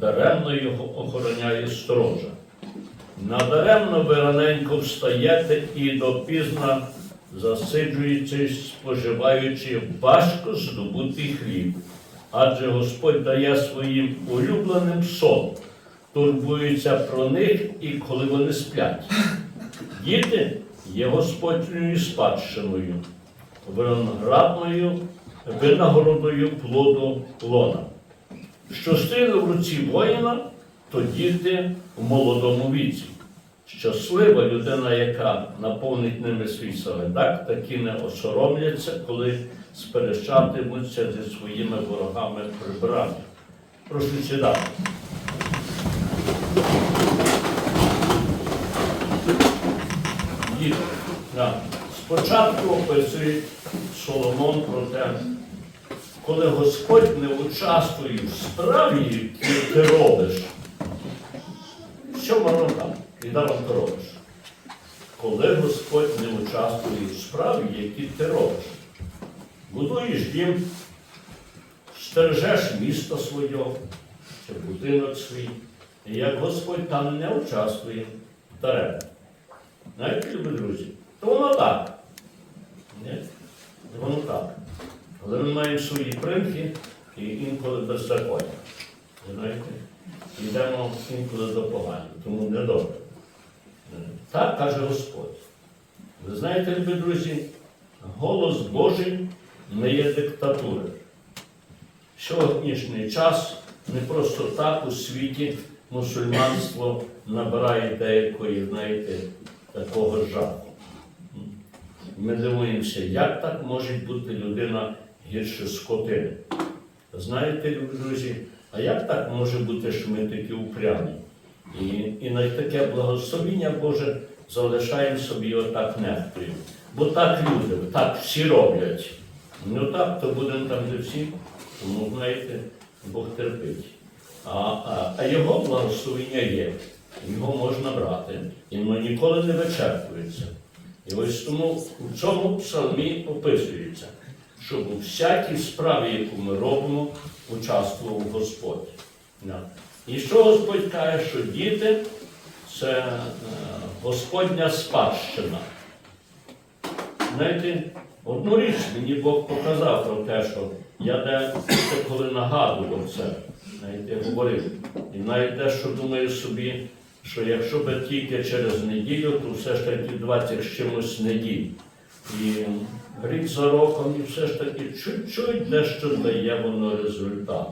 даремно його охороняє сторожа. Надаремно ви раненько встаєте і допізна засиджуючись, споживаючи важко здобутий хліб. Адже Господь дає своїм улюбленим сон, турбується про них і коли вони сплять. Діти є Господньою спадщиною, виноградною винагородою плоду лона. Що стріли в руці воїна, то діти в молодому віці. Щаслива людина, яка наповнить ними свій саледак, такі не осоромляться, коли сперечатимуться зі своїми ворогами прибирання. Прошу сідати. Діти, да. Спочатку описує Соломон про те, коли Господь не участвує в справі, яку ти робиш, що морока, і даром ти робиш? Коли Господь не участвує в справі, які ти робиш, будуєш дім, стережеш місто своє, чи будинок свій, і як Господь там не участвує, даремно. Знаєте, любі друзі, то воно так. Ні? Воно так. Але ми маємо свої примхи і інколи беззаконня. Знаєте? Йдемо інколи до погані, тому не добре. Так каже Господь. Ви знаєте, любі друзі, голос Божий не є диктатура. Сьогоднішній час не просто так у світі мусульманство набирає деякої, знаєте, такого жаху. Ми дивуємося, як так може бути людина гірше скотини. Знаєте, друзі, а як так може бути, що ми такі упрямі? І, і на таке благословіння Боже залишаємо собі отак нехтуємо. Бо так люди, так всі роблять. Ну так, то будемо там де всі, тому знаєте, Бог терпить. А, а, а його благословення є, його можна брати, і воно ніколи не вичерпується. І ось тому в цьому псалмі описується, щоб у всякій справі, яку ми робимо, участвував Господь. І що Господь каже, що діти це е, Господня спадщина. Знаєте, одну річ мені Бог показав про те, що я де коли нагадував це, знаєте, говорив. І навіть дещо думаю собі, що якщо би тільки через неділю, то все ж таки 20 з чимось неділь. І рік за роком, і все ж таки чуть-чуть дещо дає воно результат.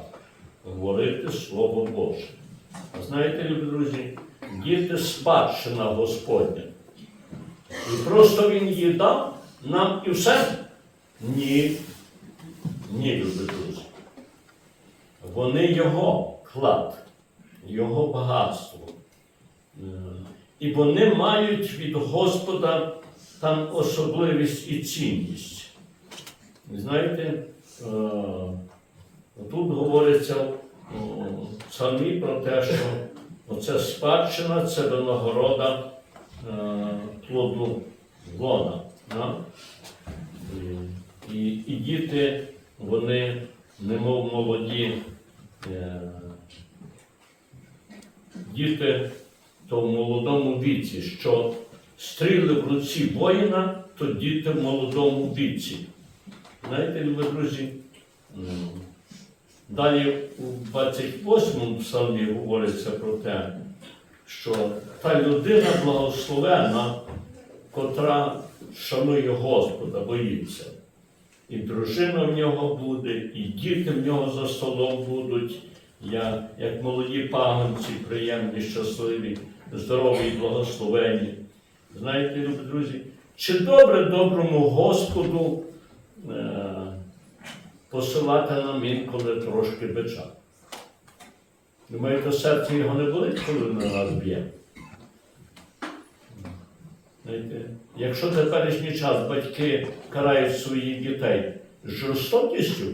Говорити Слово Боже. А знаєте, любі друзі, діти спадщина Господня. І просто Він її нам і все? Ні. Ні, любі друзі. Вони його клад, його багатство. Е, І вони мають від Господа там особливість і цінність. Знаєте, е, тут говориться в псалмі про те, що оця спадщина це винагорода е, плоду лона. і, і діти, вони, немов молоді, е, діти то в молодому віці, що стріли в руці воїна, то діти в молодому віці. Знаєте, любі друзі, далі у 28-му псалмі говориться про те, що та людина благословена, котра шанує Господа, боїться. І дружина в нього буде, і діти в нього за столом будуть, я, як молоді пагонці, приємні, щасливі, здорові і благословені. Знаєте, любі друзі, чи добре доброму Господу е, посилати нам інколи трошки бича? Думаєте, серце його не болить, коли на нас б'є? Якщо теперішній час батьки карають своїх дітей жорстокістю,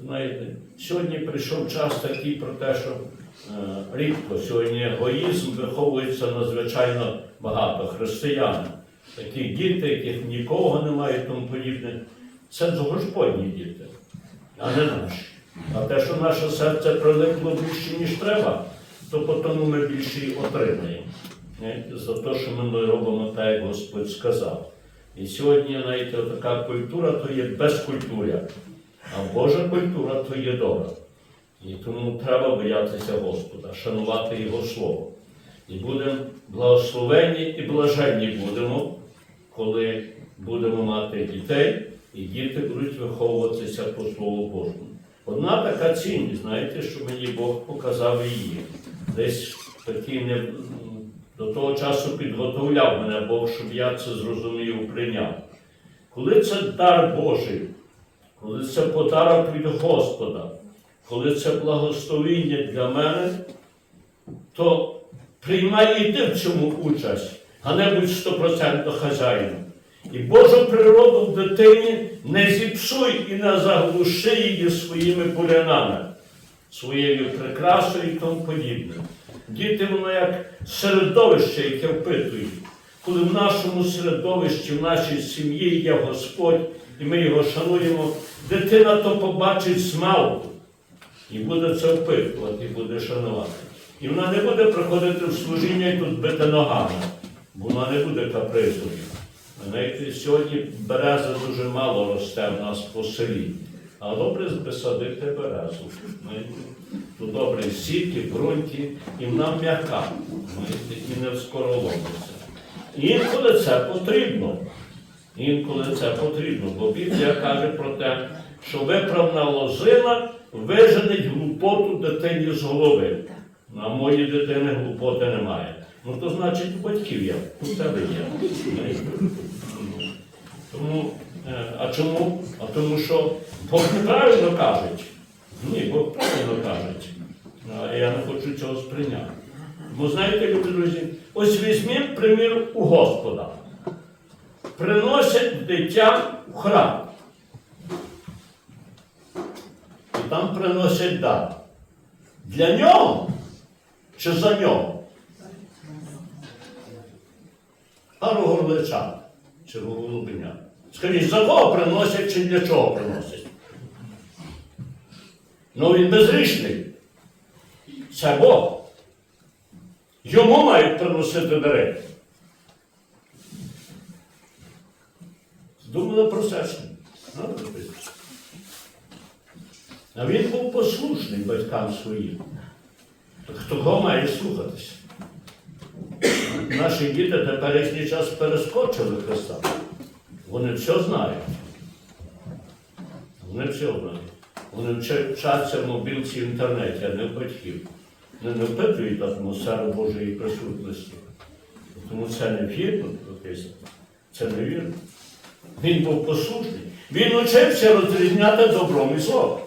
знаєте, сьогодні прийшов час такий про те, що е, рідко сьогодні егоїзм виховується надзвичайно багато християн. Такі діти, яких нікого немає і тому подібне. Це Господні діти, а не наші. А те, що наше серце прилипло більше, ніж треба, то по тому ми більше отримаємо. За те, що ми робимо так, як Господь сказав. І сьогодні, знаєте, така культура то є безкультуря, а Божа культура то є добра. І тому треба боятися Господа, шанувати Його Слово. І будемо благословені і блаженні будемо, коли будемо мати дітей, і діти будуть виховуватися по Слову Божому. Одна така цінність, знаєте, що мені Бог показав її. Десь такий не до того часу підготовляв мене Бог, щоб я це зрозумів прийняв. Коли це дар Божий, коли це подарок від Господа, коли це благословіння для мене, то приймай і ти в цьому участь, а не будь 100% хазяїном. І Божу природу в дитині не зіпсуй і не заглуши її своїми бурянами, своєю прикрасою і тому подібне. Діти, воно як середовище, яке впитують. Коли в нашому середовищі, в нашій сім'ї є Господь, і ми його шануємо, дитина то побачить змалку і буде це впитувати, і буде шанувати. І вона не буде приходити в служіння і тут бити ногами, бо вона не буде капризною. Сьогодні береза дуже мало росте в нас по селі. А добре посадити березу. Тут добре сіки, ґрунті, і вона м'яка, і не скоро ломиться. Інколи це потрібно. Інколи це потрібно, бо Біблія каже про те, що виправна лозина виженить глупоту дитині з голови. На моїй дитини глупоти немає. Ну то значить у батьків є, у тебе є. Тому, е, а чому? А тому що Бог неправильно кажуть. Ні, Бог правильно кажуть. Я не хочу цього сприйняти. Бо знаєте, любі друзі, ось візьміть примір у Господа. Приносять дитя в храм. І там приносять дар. Для нього чи за нього? Пару горличат чи голубеня. Скажіть, за кого приносять чи для чого приносять? Ну він безрішний. Це Бог. Йому мають приносити дари. Думали про. Ну, А він був послушний батькам своїм. То хто має слухатися? Наші діти теперішній час перескочили Христа. Вони все знають. Вони все знають. Вони вчаться в мобілці в інтернеті, а не в батьків. Вони не впитують атмосферу Божої присутності. Тому це не вірно. Це не вірно. Він був послушний. Він учився розрізняти добром і злом.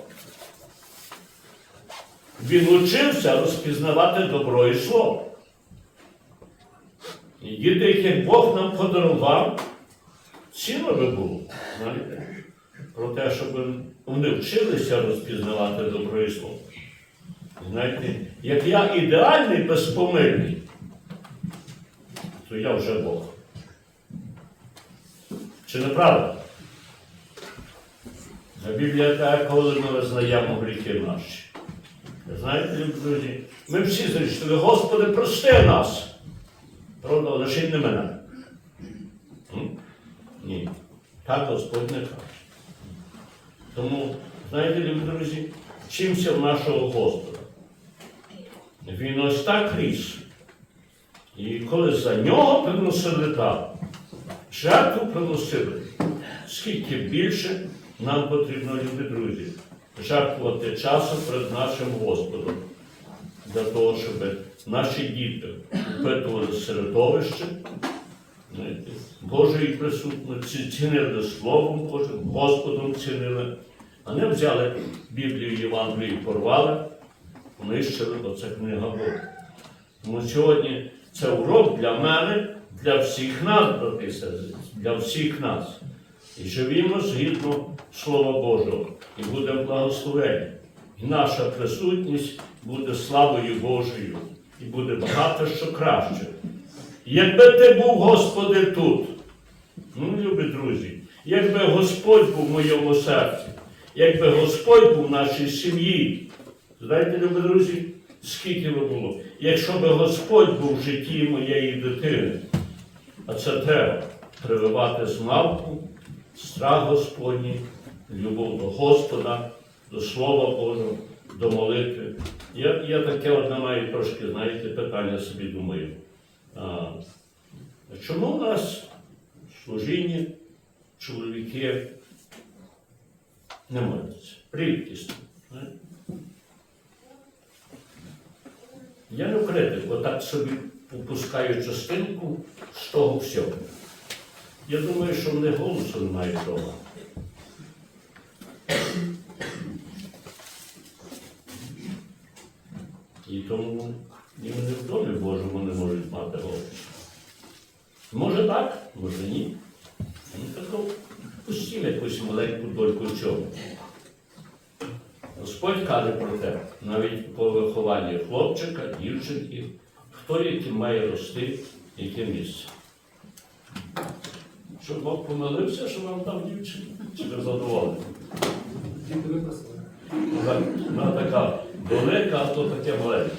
Він учився розпізнавати добро і зло. І діти, яких Бог нам подарував, цінно би було, знаєте, про те, щоб вони вчилися розпізнавати добро і зло. Знаєте, як я ідеальний, безпомильний, то я вже Бог. Чи не правда? А Біблія каже, коли ми визнаємо гріхи наші. Знаєте, любі друзі, ми всі зрішили, Господи, прости нас. Правда, лише не мене. Ні. Так Господь не каже. Тому, знаєте, любі друзі, вчимося в нашого Господа. Він ось так ріс. І коли за нього приносили дар, жертву приносили, скільки більше нам потрібно, любі друзі, жертвувати часом перед нашим Господом для того, щоб наші діти впитували середовище знаєте, Божої присутності, цінили Словом Божим, Господом цінили, а не взяли Біблію Євангелію порвали, понищили, бо це книга Бога. Тому сьогодні це урок для мене, для всіх нас, брати для всіх нас. І живімо згідно Слова Божого, і будемо благословені. І наша присутність буде славою Божою, і буде багато що краще. Якби ти був, Господи, тут, ну, любі друзі, якби Господь був в моєму серці, якби Господь був в нашій сім'ї, знаєте, любі друзі, скільки би було, якщо би Господь був в житті моєї дитини, а це треба прививати знавку, страх Господній, любов до Господа, до Слова Божого, до молитви. Я, я таке одне маю трошки, знаєте, питання собі думаю. А, чому у нас в чоловіки не моляться? Рідкість. Я не критик, отак собі попускаю частинку з того всього. Я думаю, що вони голосу не мають вдома. І тому і вони в домі Божому не можуть мати голос. Може так, може ні. Тако пустимо якусь маленьку дольку в цьому. Господь каже про те, навіть по вихованні хлопчика, дівчинки, хто яким має рости, яке місце. Щоб Бог помилився, що вам дав дівчину, чи ви задоволені? Діти. Вона, така велика, а то таке маленьке.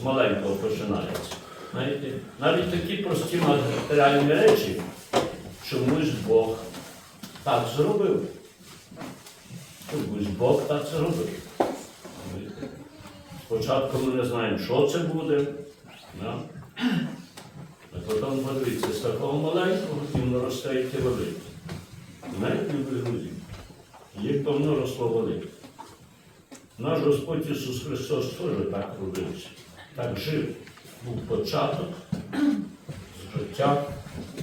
З маленького починається. Знаєте, навіть такі прості матеріальні речі чомусь Бог так зробив. Чомусь Бог так зробив. Спочатку ми не знаємо, що це буде. да. А потім з такого маленького він росте велике. Знаєте, любі друзі, як давно росло велике. Наш Господь Ісус Христос теж так робився, так жив. Був початок, життя,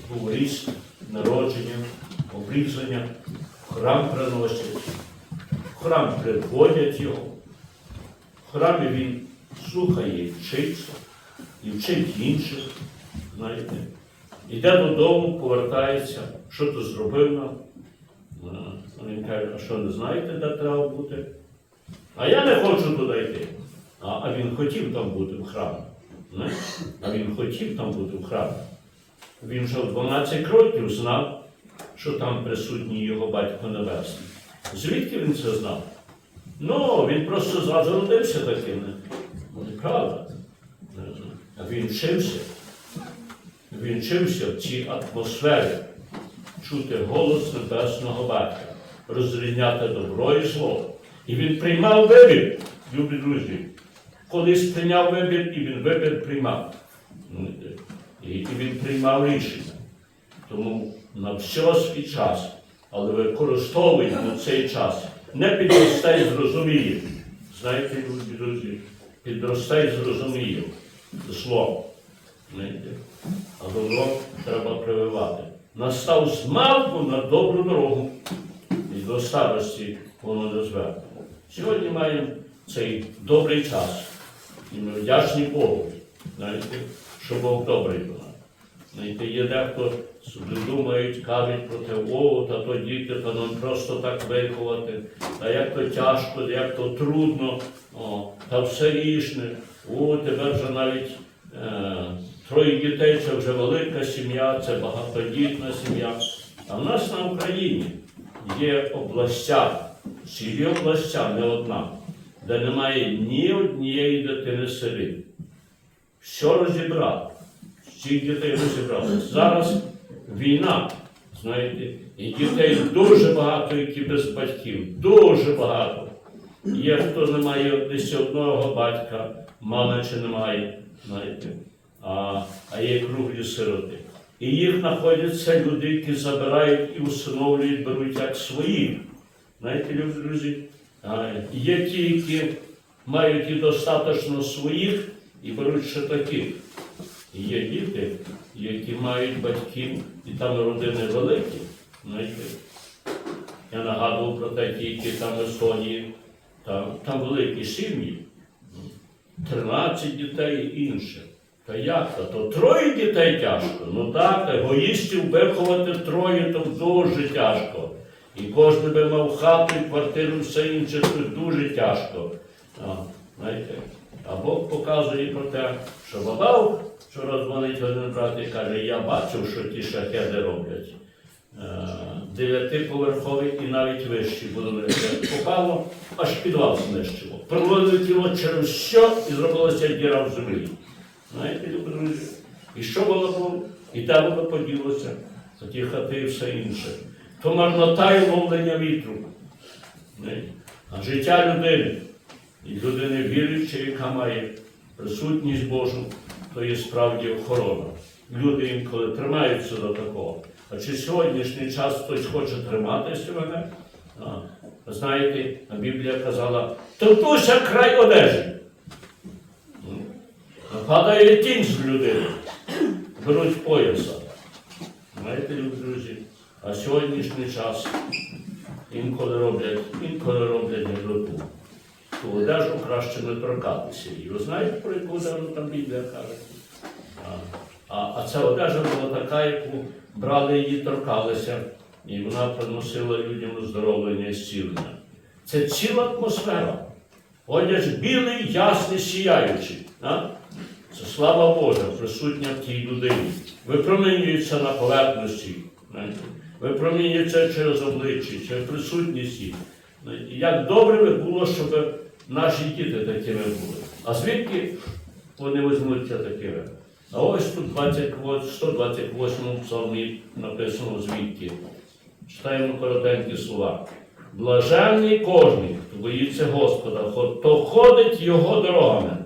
був ріст, народження, обрізання, храм приносять, храм приводять його. В храмі він слухає і вчиться, і вчить інших, знаєте. Йде додому, повертається, що ти зробив нам. Він каже, а що не знаєте, де треба бути? А я не хочу туди йти. А, а він хотів там бути в храмі. А він хотів там бути в храмі. Він вже в 12 років знав, що там присутній його батько Небесний. Звідки він це знав? Ну, він просто зразу таким. Ну, Неправда. А він вчився. Він вчився в цій атмосфері чути голос Небесного Батька, розрізняти добро і зло. І він приймав вибір, любі друзі. Колись прийняв вибір, і він вибір приймав. Ну, і він приймав рішення. Тому на все свій час, але використовуємо цей час. Не підростай зрозуміє. Знаєте, любі друзі, підростай зрозуміє зло. Знаєте? А добро треба прививати. Настав змалку на добру дорогу і до старості воно не зверне. Сьогодні маємо цей добрий час. І ми вдячні Богу, знаєте, що Бог добрий до нас. Знаєте, є дехто думають, кажуть про те, о, та то діти, та нам просто так виховати, та як то тяжко, як то трудно, о, та все рішне, о, тепер вже навіть е, троє дітей це вже велика сім'я, це багатодітна сім'я. А в нас на Україні є областя, цілі областя, не одна, де немає ні однієї дитини сирі. Все розібрали. Всіх дітей розібрали. Зараз війна, знаєте, і дітей дуже багато, які без батьків, дуже багато. Є хто не має десь одного батька, мами чи немає, знаєте, а, а є круглі сироти. І їх знаходяться люди, які забирають і усиновлюють, беруть як своїх. Знаєте, любі друзі, а, є ті, які мають і достатньо своїх, і беруть ще таких. І є діти, які мають батьків, і там родини великі. Знаєте, я нагадував про те, ті, які там в Естонії, там, там великі сім'ї, 13 дітей і інше. Та як то? То троє дітей тяжко. Ну так, егоїстів виховати троє, то дуже тяжко. І кожен би мав хату, і квартиру, все інше, то дуже тяжко. А, знаєте, а Бог показує про те, що бабав вчора дзвонить один брат і каже, я бачив, що ті шахеди роблять. Е, Дев'ятиповерхові і навіть вищі будинки. Попало, аж підвал знищило. Пролетіло через що і зробилася діра в землі. Знаєте, любі друзі? І що воно було? І де воно поділося? Ті хати і все інше. То марнота і ловлення вітру. Знаєте? А життя людини, і людини віруючої, яка має присутність Божу, то є справді охорона. Люди інколи тримаються до такого. А чи сьогоднішній час хтось хоче триматися мене? А, знаєте, Біблія казала, торкнуся край одежі. Падає тінь з людини, беруть пояса. Знаєте, любі друзі, а сьогоднішній час інколи роблять, інколи роблять гіроту. Ту одежу краще не торкатися. І ви знаєте, про яку одежу там Біблія каже? А, а ця одежа була така, яку брали її, торкалися, і вона приносила людям оздоровлення і зцілення. Це ціла атмосфера. Одяг білий, ясний, сіяючий. А? Це слава Божа, присутня в тій людині. Випромінюється на поверхності. Випромінюється через обличчя, через присутність. Як добре би було, щоб наші діти такими були. А звідки вони візьмуться такими? А ось тут 28, 128 псалмі написано звідки. Читаємо коротенькі слова. Блаженний кожний, хто боїться Господа, хо- то ходить його дорогами.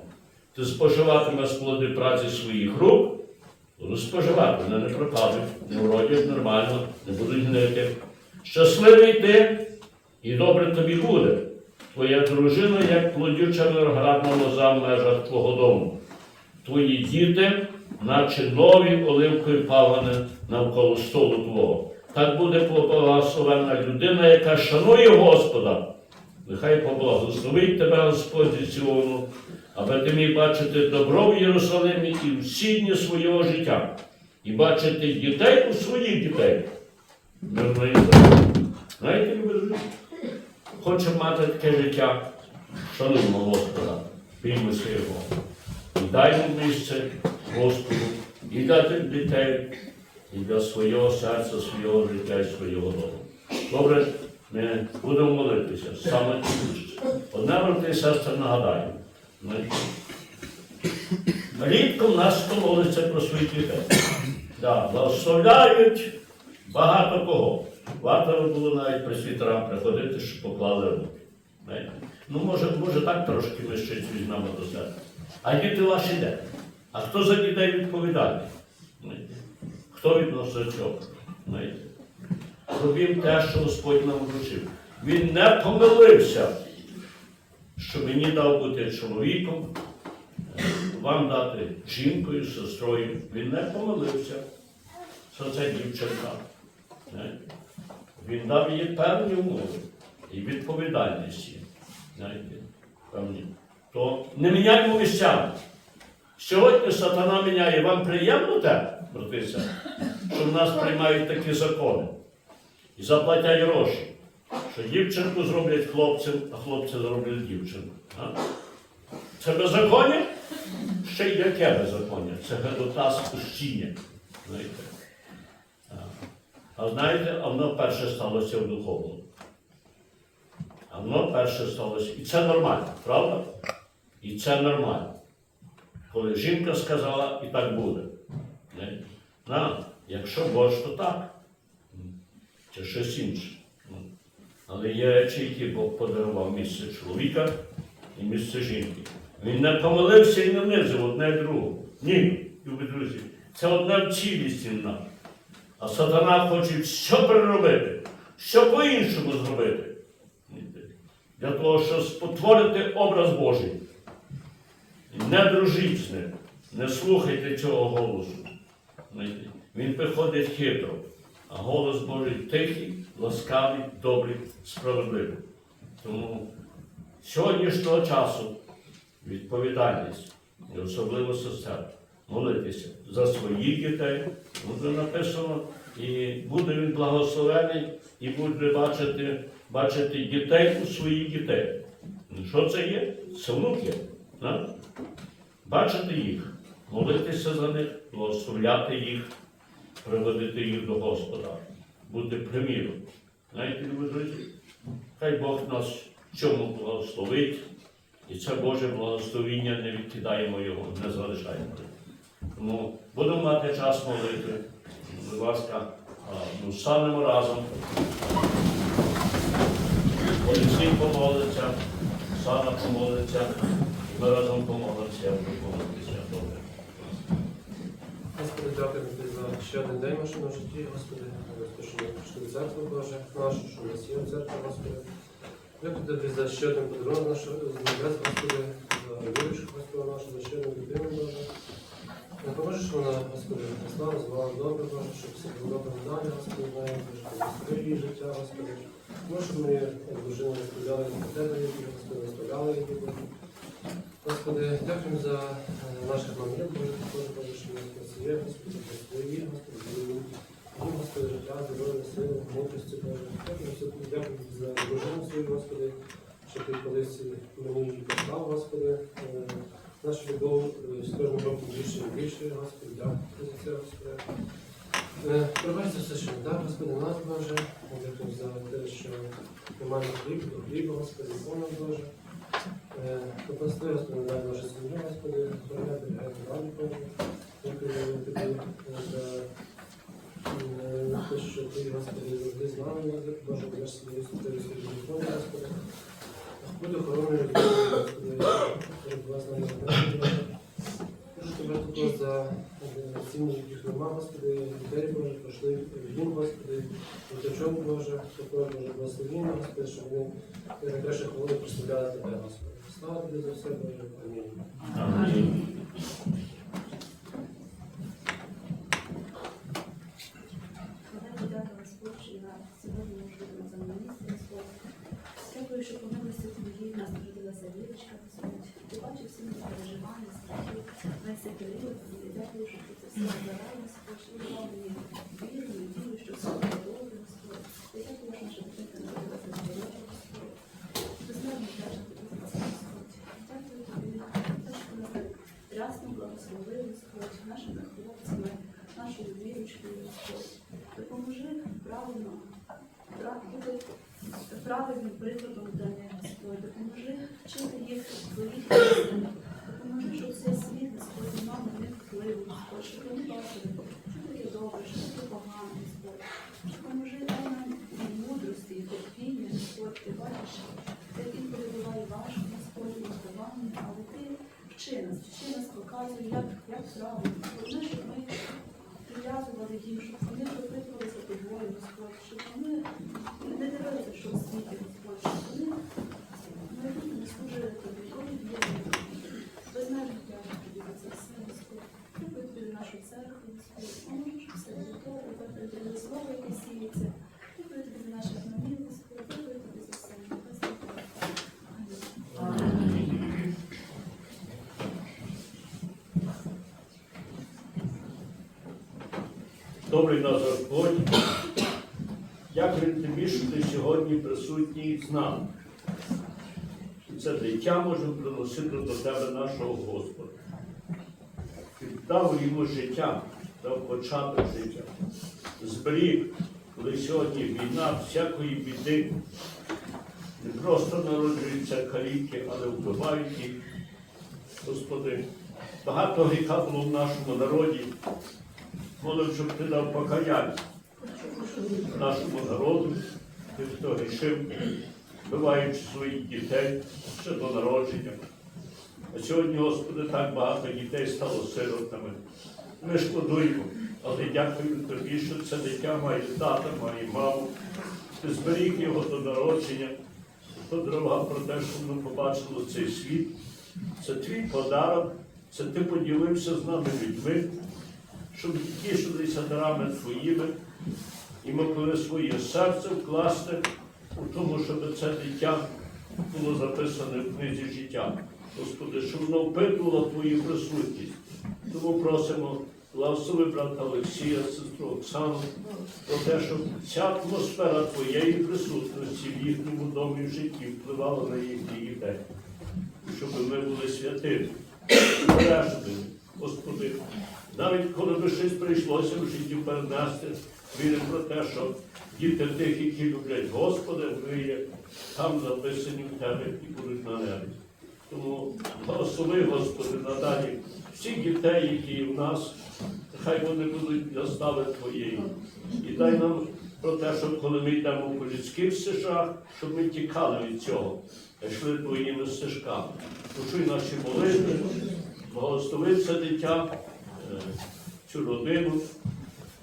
Ти споживатиме плоди праці своїх рук, буду споживати, вони не пропадуть, не вродять нормально, не будуть гнити. Щасливий ти, і добре тобі буде. Твоя дружина, як плодюча виноградна лоза в межах твого дому. Твої діти, наче нові оливкові пагони навколо столу твого. Так буде поблагословена людина, яка шанує Господа. Нехай поблагословить тебе Господь Сіону, аби ти міг бачити добро в Єрусалимі і всі дні свого життя, і бачити дітей у своїх дітей. Мирної. Знаєте, любі друзі? Хочемо мати таке життя, шануємо Господа, біймося Його. І даймо місце Господу і для тих дітей, і для свого серця, свого життя і свого дому. Добре, ми будемо молитися саме. Одне брати і сестри нагадаю. Ми... Рідко в нас хто молиться про своїх дітей. Да, благословляють багато кого. Варто було навіть пресвітерам приходити, щоб поклали руки. Ну, може, може так трошки ми ще візьмемо до себе. А діти ваші де? А хто за дітей відповідальний? Хто відносно цього? Знаєте? Робім те, що Господь нам вручив. Він не помилився, що мені дав бути чоловіком, е, вам дати жінкою, сестрою. Він не помилився, що це дівчинка. Знаєте? Він дав їй певні умови і відповідальності. Знаєте, певні. То не міняймо місцями. Сьогодні сатана міняє. Вам приємно те, брати що в нас приймають такі закони і заплатять гроші, що дівчинку зроблять хлопцем, а хлопця зроблять дівчинку. Це беззаконня? Ще й яке беззаконня? Це гадота спущіння. Знаєте? А знаєте, а воно перше сталося в духовному. А воно перше сталося. І це нормально, правда? І це нормально. Коли жінка сказала, і так буде. На, якщо Бож, то так. Чи щось інше. Ну. Але є речі, які Бог подарував місце чоловіка і місце жінки. Він не помилився і не внизив одне другого. Ні, любі друзі. Це одна в нас. А сатана хоче все переробити, що по-іншому зробити. Для того, щоб спотворити образ Божий. Не дружіть з ним, не слухайте цього голосу. Він приходить хитро, а голос Божий тихий, ласкавий, добрий, справедливий. Тому сьогоднішнього часу відповідальність, і особливо сестер, молитися за своїх дітей. Буде написано, і буде він благословений, і буде бачити, бачити дітей у своїх дітей. Ну, Що це є? Це внуки. Да? Бачити їх, молитися за них, благословляти їх, приводити їх до Господа, бути приміром. Знаєте, любі друзі, хай Бог нас в цьому благословить, і це Боже благословіння не відкидаємо його, не залишаємо. Тому будемо мати час молити. Будь ласка, ну, станемо разом. Олексій помолиться, Сана помолиться, ми разом помолимося, я буду помолитися. Господи, дякую тобі за ще один день в нашому житті, Господи, що ми прийшли в церкву Боже, нашу, що нас є в церкві, Господи. Дякую тобі за ще один подарунок нашого з небес, Господи, за вірочку, Господи, нашу, за ще одну дитину, Боже. Не поможеш вона, Господи, росла, розвивала добре, Боже, щоб все було добре далі, Господи, щоб благослови її життя, Господи. Що ми, як дружина, розповідали про тебе, які, Господи, розставляли її. Господи, дякуємо за е, наших мамів, Боже, Боже, Боже, що ми нас є, Господи, за свої, Господи, життя, здоров'я, сили, мудрості, Боже. Дякуємо за дружину свою, Господи, що ти колись мені послав, Господи. Е, Наша любов е, з кожним роком більше і більше, Господи, дякую за це, Господи. Е, Пробач за все, що не дав, Господи, нас, Боже. Дякую за те, що маємо хліб, хліба, Господи, понад Боже. Е, Господи, нашу сім'ю, Господи, берегай далі, Боже. Е, за нами, Боже, пройшли війну, Господи, діточок, Боже, також, Боже, благословіння, Господи, щоб вони найкраще хвилини представляли Тебе, Господи. Слава Тобі за все, Боже, амінь. Амінь. Давайте дякую Господь, що на сьогодні можливо за місце, Господь. Дякую, що помилися твої, в нас народилася вірочка, Господь. Ти бачив всі мої переживання, страхи, весь цей період. І дякую, що ти це все забирав, Господь, що ти дав мені віру, і віру, що все буде добре, Господь. Я дякую, що наша дитинка народилася здорова, Господь. Безмежно вдячна тобі за це, Господь. Дякую тобі, за те, що ти нас так рясно благословив, Господь, нашими хлопцями, нашою вірочкою, Господь. Допоможи правильно правильним прикладом для них, Господь. Допоможи вчити їх істин. Допоможи, щоб цей Господь, щоб вони бачили, що таке добре, що таке погано, Господь. Допоможи дай нам мудрості, і терпіння, Господь, ти бачиш, ти інколи буває важко, Господь, і виховання, але ти вчи нас, вчи нас, показуй, як, як правильно. Головне, щоб ми прив'язували їм, щоб вони допитувалися тобою, Господь, щоб вони не дивилися, що в світі, Господь, щоб вони майбутньо служили тобі, коли вірили. Добрий нас Господь. Дякую тобі, що ти сьогодні присутній з нами. Це дитя можемо приносити до тебе нашого Господа. Ти дав йому життя, дав початок життя. Зберіг, коли сьогодні війна всякої біди. Не просто народжуються каліки, але вбивають їх. Господи, багато гріха було в нашому народі. Молим, щоб ти дав покаяння нашому народу, тим, хто грішив, вбиваючи своїх дітей ще до народження. А сьогодні, Господи, так багато дітей стало сиротами. Ми шкодуємо, але дякую тобі, що це дитя має тата, має маму. Ти зберіг його до народження, подарував про те, що ми побачили цей світ. Це твій подарок, це ти поділився з нами людьми, щоб тішилися дарами твоїми і могли своє серце вкласти у тому, щоб це дитя було записане в книзі життя. Господи, щоб вона впитувала Твою присутність. Тому просимо благослови брата Олексія, сестру Оксану, про те, щоб ця атмосфера Твоєї присутності в їхньому домі в житті впливала на їхніх дітей. Щоб ми були святими, бережними, Господи. Навіть коли би щось прийшлося в житті перенести, віримо про те, що діти тих, які люблять Господа, вони є там записані в тебе і будуть на небі. Тому благослови, Господи, надалі всіх дітей, які в нас, хай вони будуть для слави Твоєї. І дай нам про те, щоб коли ми йдемо по людських стежах, щоб ми тікали від цього, а йшли Твоїми стежками. Почуй наші молитви, благослови це дитя, е, цю родину,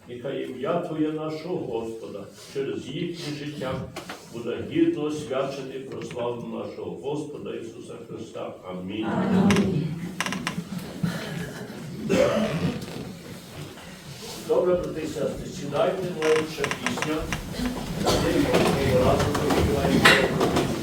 нехай ім'я Твоє нашого Господа через їхнє життя буде гідно свячити про славу нашого Господа Ісуса Христа. Амінь. Добре, брати і сестри, сідайте, молодша пісня. Разом заспіваємо.